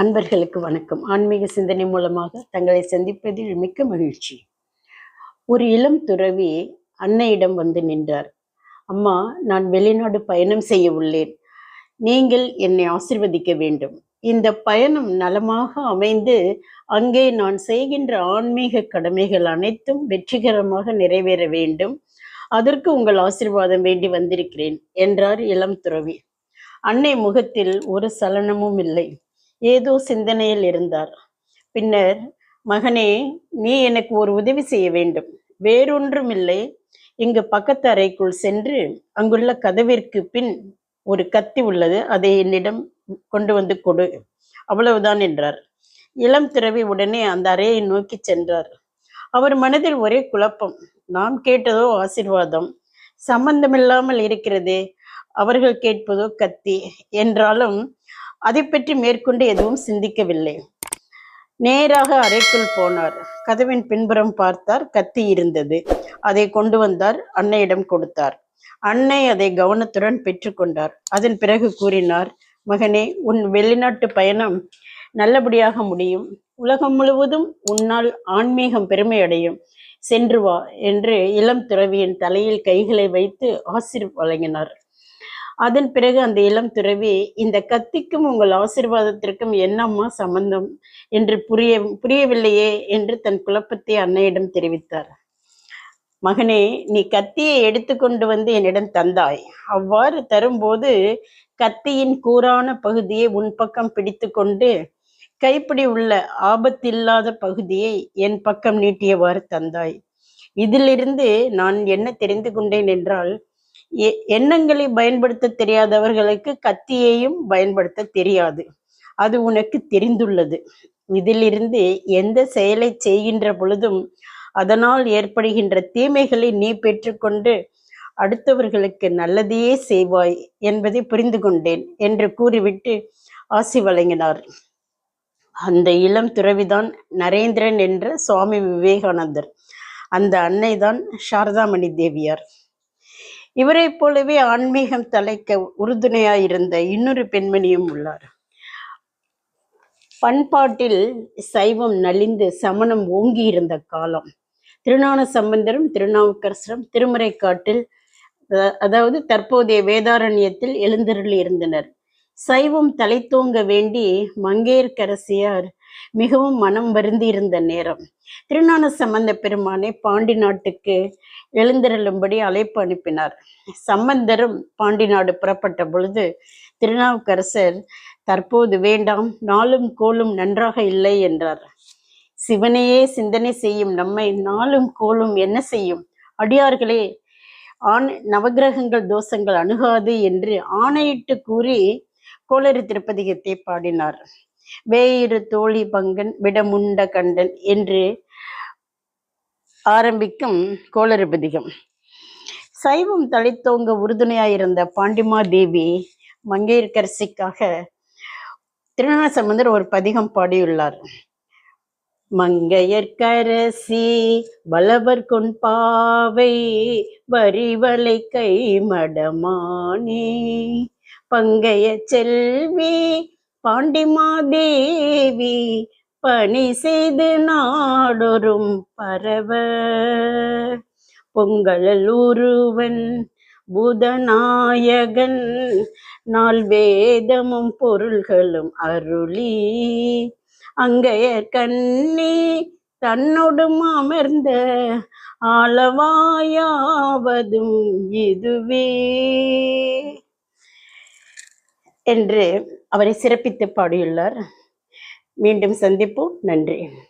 அன்பர்களுக்கு வணக்கம். ஆன்மீக சிந்தனை மூலமாக தங்களை சந்திப்பதில் மிக்க மகிழ்ச்சி. ஒரு இளம் துறவி அன்னையிடம் வந்து நின்றார். அம்மா நான் வெளிநாடு பயணம் செய்ய உள்ளேன். நீங்கள் என்னை ஆசிர்வதிக்க வேண்டும். இந்த பயணம் நலமாக அமைந்து அங்கே நான் செய்கின்ற ஆன்மீக கடமைகள் அனைத்தும் வெற்றிகரமாக நிறைவேற வேண்டும். அதற்கு உங்கள் ஆசிர்வாதம் வேண்டி வந்திருக்கிறேன் என்றார் இளம் துறவி. அன்னை முகத்தில் ஒரு சலனமும் இல்லை. ஏதோ சிந்தனையில் இருந்தார். பின்னர் மகனே நீ எனக்கு ஒரு உதவி செய்ய வேண்டும். வேறொன்றுமில்லை. இங்கு பக்கத்து அறைக்குள் சென்று அங்குள்ள கதவிற்கு பின் ஒரு கத்தி உள்ளது. அதை என்னிடம் கொண்டு வந்து கொடு. அவ்வளவுதான் என்றார். இளம் துறவி உடனே அந்த அறையை நோக்கி சென்றார். அவர் மனதில் ஒரே குழப்பம். நாம் கேட்டதோ ஆசிர்வாதம்? சம்பந்தமில்லாமல் இருக்கிறதே. அவர்கள் கேட்பதோ கத்தி. என்றாலும் அதை பற்றி மேற்கொண்டு எதுவும் சிந்திக்கவில்லை. நேராக அறைக்குள் போனார். கதவின் பின்புறம் பார்த்தார் கத்தி இருந்தது. அதை கொண்டு வந்தார் அன்னையிடம் கொடுத்தார். அன்னை அதை கவனத்துடன் பெற்றுக்கொண்டார் அதன் பிறகு கூறினார் மகனே உன் வெளிநாட்டு பயணம் நல்லபடியாக முடியும். உலகம் முழுவதும் உன்னால் ஆன்மீகம் பெருமை அடையும் சென்று வா என்று இளம் துறவியின் தலையில் கைகளை வைத்து ஆசிர் வழங்கினார். அதன் பிறகு அந்த இளம் துறவி இந்த கத்திக்கும் உங்கள் ஆசிர்வாதத்திற்கும் என்னம்மா சம்பந்தம் என்று புரிய புரியவில்லையே என்று தன் குழப்பத்தை அன்னையிடம் தெரிவித்தார். மகனே நீ கத்தியை எடுத்துக்கொண்டு வந்து என்னிடம் தந்தாய். அவ்வாறு தரும்போது கத்தியின் கூரான பகுதியை உன் பக்கம் பிடித்து கொண்டு கைப்பிடி உள்ள ஆபத்தில்லாத பகுதியை என் பக்கம் நீட்டியவாறு தந்தாய். இதிலிருந்து நான் என்ன தெரிந்து கொண்டேன் என்றால் எண்ணங்களை பயன்படுத்த தெரியாதவர்களுக்கு கத்தியையும் பயன்படுத்த தெரியாது. அது உனக்கு தெரிந்துள்ளது. இதிலிருந்து எந்த செயலை செய்கின்ற பொழுதும் அதனால் ஏற்படுகின்ற தீமைகளை நீ பெற்றுக்கொண்டு அடுத்தவர்களுக்கு நல்லதையே செய்வாய் என்பதை புரிந்து கொண்டேன் என்று கூறிவிட்டு ஆசி வழங்கினார். அந்த இளம் துறவிதான் நரேந்திரன் என்ற சுவாமி விவேகானந்தர். அந்த அன்னைதான் சாரதாமணி தேவியார். இவரை போலவே ஆன்மீகம் தலைக்க உறுதுணையாயிருந்த இன்னொரு பெண்மணியும் உள்ளார். பண்பாட்டில் சைவம் நலிந்து சமணம் ஓங்கி இருந்த காலம். திருநான சம்பந்தரும் திருநாவுக்கரசரும் திருமறை காட்டில் அதாவது தற்போதைய வேதாரண்யத்தில் எழுந்தருள் இருந்தனர் சைவம் தலைத்தோங்க வேண்டி மங்கையர்க்கரசியார் மிகவும் மனம் வருந்தி இருந்த நேரம். திருநான சம்பந்த பெருமானை பாண்டி நாட்டுக்கு எழுந்திரளும்படி அழைப்பு அனுப்பினார். சம்பந்தரும் பாண்டி நாடு புறப்பட்ட பொழுது திருநாவுக்கரசர் தற்போது வேண்டாம் நாளும் கோலும் நன்றாக இல்லை என்றார். சிவனையே சிந்தனை செய்யும் நம்மை நாளும் கோலும் என்ன செய்யும்? அடியார்களே ஆண் நவகிரகங்கள் தோஷங்கள் அணுகாது என்று ஆணையிட்டு கூறி கோளறு திருப்பதிகத்தை பாடினார். வேயிறு தோழி பங்கன் விடமுண்ட கண்டன் என்று ஆரம்பிக்கும் கோளறுபதிகம் சைவம் தழைத்தோங்க உறுதுணையாயிருந்த பாண்டிமா தேவி மங்கையர்கரசிக்காக திருநாசம்பந்தர் ஒரு பதிகம் பாடியுள்ளார். மங்கையர்கரசி வளவர் கொண்பாவை வரிவலை கை மடமானே பங்கைய செல்வி பாண்டிமாதேவி பணி செய்து நாடொரும் பரவ. பொங்கல் உருவன் புதநாயகன் நாள் வேதமும் பொருள்களும் அருளி. அங்கைய கண்ணி தன்னொடும் அமர்ந்த ஆளவாயாவதும் இதுவே. என்று அவரை சிறப்பித்து பாடியுள்ளார். மீண்டும் சந்திப்போம். நன்றி.